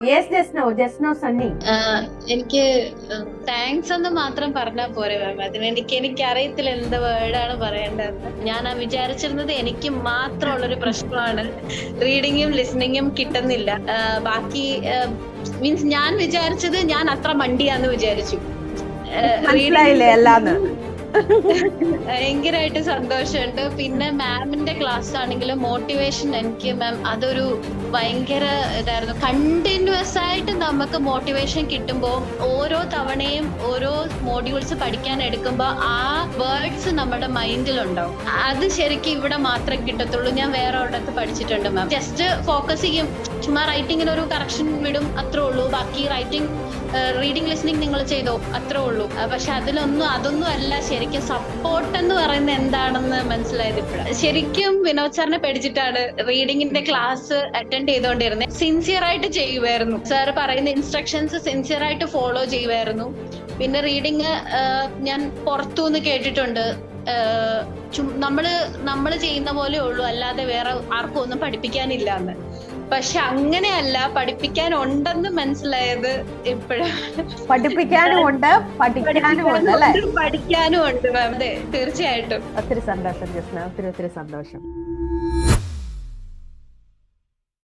Yes Jasno Jasno Sunny ആഹ് എനിക്ക് thanks എന്ന് മാത്രം പറഞ്ഞാൽ പോരെ മാം അതിന് എനിക്ക് എനിക്ക് അറിയത്തില്ല എന്ത് വേർഡാണ് പറയേണ്ടതെന്ന്. ഞാൻ ആ വിചാരിച്ചിരുന്നത് എനിക്ക് മാത്രമുള്ളൊരു പ്രശ്നമാണ്. റീഡിങ്ങും ലിസണിങ്ങും കിട്ടുന്നില്ല. ബാക്കി മീൻസ് ഞാൻ വിചാരിച്ചത് ഞാൻ അത്ര മണ്ടിയാന്ന് വിചാരിച്ചു. മനസ്സിലായില്ലേ അല്ലാന്ന് ഭയങ്കരമായിട്ട് സന്തോഷമുണ്ട്. പിന്നെ മാമിന്റെ ക്ലാസ് ആണെങ്കിലും മോട്ടിവേഷൻ എനിക്ക് മാം അതൊരു ഭയങ്കര ഇതായിരുന്നു. കണ്ടിന്യൂസ് ആയിട്ട് നമുക്ക് മോട്ടിവേഷൻ കിട്ടുമ്പോൾ ഓരോ തവണയും ഓരോ മോഡ്യൂൾസ് പഠിക്കാൻ എടുക്കുമ്പോൾ ആ വേർഡ്സ് നമ്മുടെ മൈൻഡിലുണ്ടാവും അത് ശരിക്കും ഇവിടെ മാത്രമേ കിട്ടത്തുള്ളൂ. ഞാൻ വേറെ ഒരിടത്ത് പഠിച്ചിട്ടുണ്ട് മാം ജസ്റ്റ് ഫോക്കസ് ചെയ്യും. ചുമ്മാ റൈറ്റിങ്ങിന് ഒരു കറക്ഷൻ വിടും അത്രേ ഉള്ളൂ. ബാക്കി റൈറ്റിംഗ് റീഡിംഗ് ലിസണിങ് നിങ്ങൾ ചെയ്തോ അത്രേ ഉള്ളൂ. പക്ഷെ അതിലൊന്നും അതൊന്നും അല്ല. ശരിക്കും സപ്പോർട്ട് എന്ന് പറയുന്നത് എന്താണെന്ന് മനസ്സിലായത് ഇപ്പോഴാണ് ശരിക്കും വിനോദ് സാറിനെ പഠിച്ചിട്ടാണ് റീഡിങ്ങിന്റെ ക്ലാസ് അറ്റൻഡ് ചെയ്തുകൊണ്ടിരുന്നത് സിൻസിയർ ആയിട്ട് ചെയ്യുമായിരുന്നു സാർ പറയുന്ന ഇൻസ്ട്രക്ഷൻസ് സിൻസിയർ ആയിട്ട് ഫോളോ ചെയ്യുമായിരുന്നു പിന്നെ റീഡിങ് ഞാൻ പുറത്തുനിന്ന് കേട്ടിട്ടുണ്ട്. നമ്മൾ നമ്മൾ ചെയ്യുന്ന പോലെ ഉള്ളൂ അല്ലാതെ വേറെ ആർക്കും ഒന്നും പഠിപ്പിക്കാനില്ല എന്ന്. പക്ഷെ അങ്ങനെയല്ല പഠിപ്പിക്കാൻ ഉണ്ടെന്ന് മനസ്സിലായത് ഇപ്പോഴും. പഠിപ്പിക്കാനും ഉണ്ട് പഠിക്കാനും ഉണ്ട് അല്ലെ? പഠിക്കാനും ഉണ്ട് അതെ തീർച്ചയായിട്ടും. ഒത്തിരി സന്തോഷം ജസ്ന ഒത്തിരി ഒത്തിരി സന്തോഷം.